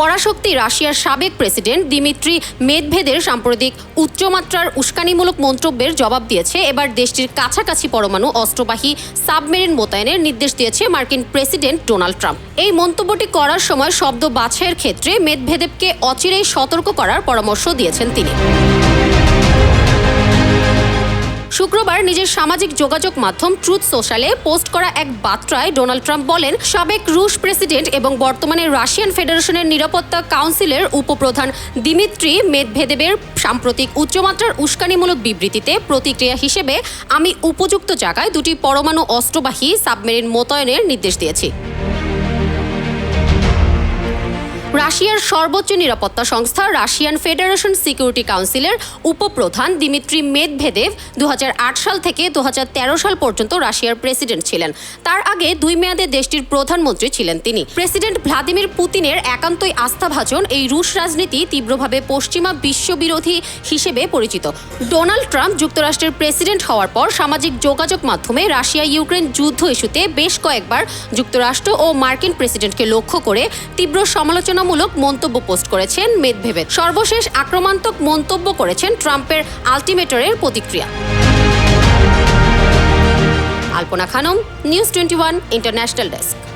পরাশক্তি রাশিয়ার সাবেক president Dmitry মেদভেদের সাম্প্রতিক উচ্চমাত্রার উস্কানিমূলক মন্তব্যের জবাব দিয়েছে। এবার দেশটির কাছাকাছি পরমাণু অস্ত্রবাহী সাবমেরিন মোতায়েনের নির্দেশ দিয়েছে মার্কিন প্রেসিডেন্ট ডোনাল্ড ট্রাম্প। এই মন্তব্যটি করার সময় শব্দ বাছাইয়ের ক্ষেত্রে মেদভেদেবকে অচিরেই সতর্ক করার পরামর্শ দিয়েছেন তিনি। শুক্রবার নিজের সামাজিক যোগাযোগ মাধ্যম ট্রুথ সোশ্যালে পোস্ট করা এক বার্তায় ডোনাল্ড ট্রাম্প বলেন, সাবেক রুশ প্রেসিডেন্ট এবং বর্তমানে রাশিয়ান ফেডারেশনের নিরাপত্তা কাউন্সিলের উপপ্রধান দিমিত্রি মেদভেদেবের সাম্প্রতিক উচ্চমাত্রার উস্কানিমূলক বিবৃতিতে প্রতিক্রিয়া হিসেবে, আমি উপযুক্ত জায়গায় দুটি পরমাণু অস্ত্রবাহী সাবমেরিন মোতায়েনের নির্দেশ দিয়েছি। রাশিয়ার সর্বোচ্চ নিরাপত্তা সংস্থা রাশিয়ান ফেডারেশন সিকিউরিটি কাউন্সিলের উপপ্রধান দিমিত্রি মেদভেদেভ দু হাজার আট সাল থেকে দু হাজার তেরো সাল পর্যন্ত রাশিয়ার প্রেসিডেন্ট ছিলেন। তার আগে দুই মেয়াদে দেশটির প্রধানমন্ত্রী ছিলেন তিনি। প্রেসিডেন্ট ভ্লাদিমির পুতিনের একান্তই আস্থাভাজন এই রুশ রাজনীতি তীব্রভাবে পশ্চিমা বিশ্ববিরোধী হিসেবে পরিচিত। ডোনাল্ড ট্রাম্প যুক্তরাষ্ট্রের প্রেসিডেন্ট হওয়ার পর সামাজিক যোগাযোগ মাধ্যমে রাশিয়া ইউক্রেন যুদ্ধ ইস্যুতে বেশ কয়েকবার যুক্তরাষ্ট্র ও মার্কিন প্রেসিডেন্টকে লক্ষ্য করে তীব্র সমালোচনামূলক মন্তব্য পোস্ট করেছেন মেদভেবেদ সর্বশেষ আক্রমণাত্মক মন্তব্য করেছেন ট্রাম্পের আলটিমেটরের প্রতিক্রিয়া। Alpana Khanam, news twenty one international desk.